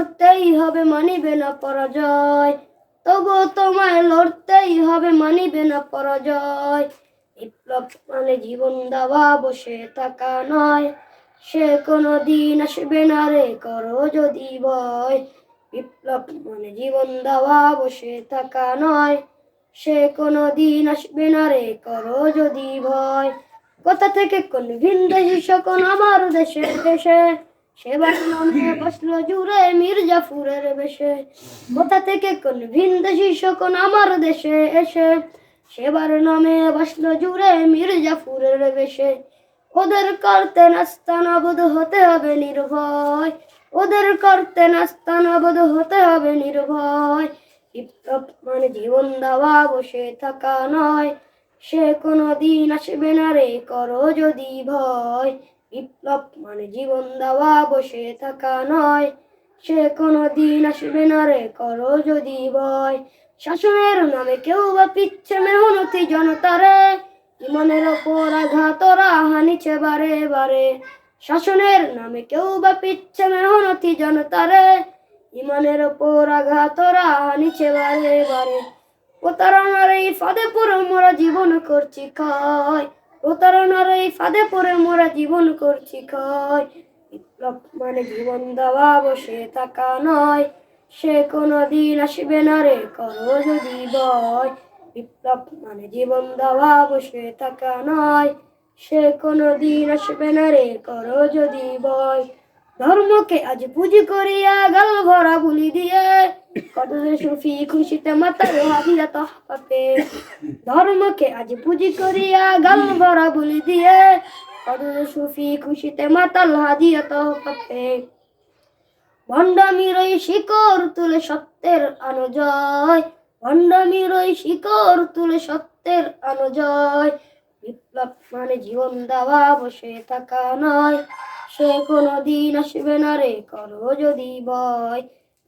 লড়তেই হবে, মানিবে না পরাজয়। তবুও তোমায় লড়তেই হবে, মানিবে না পরাজয়। বিপ্লব মানে জীবন দেওয়া, বসে থাকা নয়। সে কোনো দিন আসবে না রে, করো যদি ভয়। বিপ্লব মানে জীবন দেওয়া, বসে থাকা নয়। সে কোনো দিন আসবে না রে, করো যদি ভয়। কোথা থেকে কোন ভিনদেশি শকুন আমার দেশে দেশে। সেবার নামে বসল জুড়ে মির্জাফুরের বেশে, কোথা থেকে কোন ভিনদেশি শকুন আমার দেশে এসে? সেবার নামে বসল জুড়ে মির্জাফুরের বেশে, ওদের করতে নাস্তানাবোধ হতে হবে নির্ভয়, ওদের করতে নাস্তানাবোধ হতে হবে নির্ভয় মানে জীবন দেওয়া, বসে থাকা নয়, সে কোনো দিন আসবে না রে, করো যদি ভয়। বিপ্লব মানে জীবন দেওয়া, বসে থাকা নয়। সে কোনো দিন আসবে না রে, করো যদি ভয়। শাসনের নামে কেউ বা পিচ্ছে মেহনতি জনতারে ইমানের ওপর আঘাত হানিছে বারে বারে। শাসনের নামে কেউ বা পিচ্ছে মেহনতি জনতারে ইমানের ওপর আঘাত হানিছে বারে বারে। প্রতারণার এই ফাঁদে পড়ে মোরা জীবন করছি ক্ষয়। প্রতারণার এই ফাঁদে পড়ে মোরা জীবন করছি ক্ষয় বিপ্লব মানে জীবন দেওয়া বসে থাকা নয়। সে কোনো দিন আসবে না রে, করো যদি বয় বিপ্লব মানে জীবন দেওয়া বসে থাকা নয়। সে কোনো দিন আসবে না রে, করো যদি বয় ধর্মকে আজ পুঁজি করিয়া গাল ভরা বুলি দিয়ে যে সুফি খুশিতে মাতার ধর্মকে আজ পুঁজি করিয়া গাল ভরা বুলি দিয়ে। সুফি খুশিতে মাতাল হাদিয়া তহপাতে ভণ্ডামির শিকড় তুলে সত্যের আনো জয় ভণ্ডামির শিকড় তুলে সত্যের আনো জয় বিপ্লব মানে জীবন দেওয়া, বসে থাকা নয়। সে কোনো দিন আসবে না রে, করো যদি ভয়।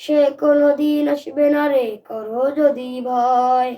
সে কোনো দিন আসবে না রে করো যদি ভয়।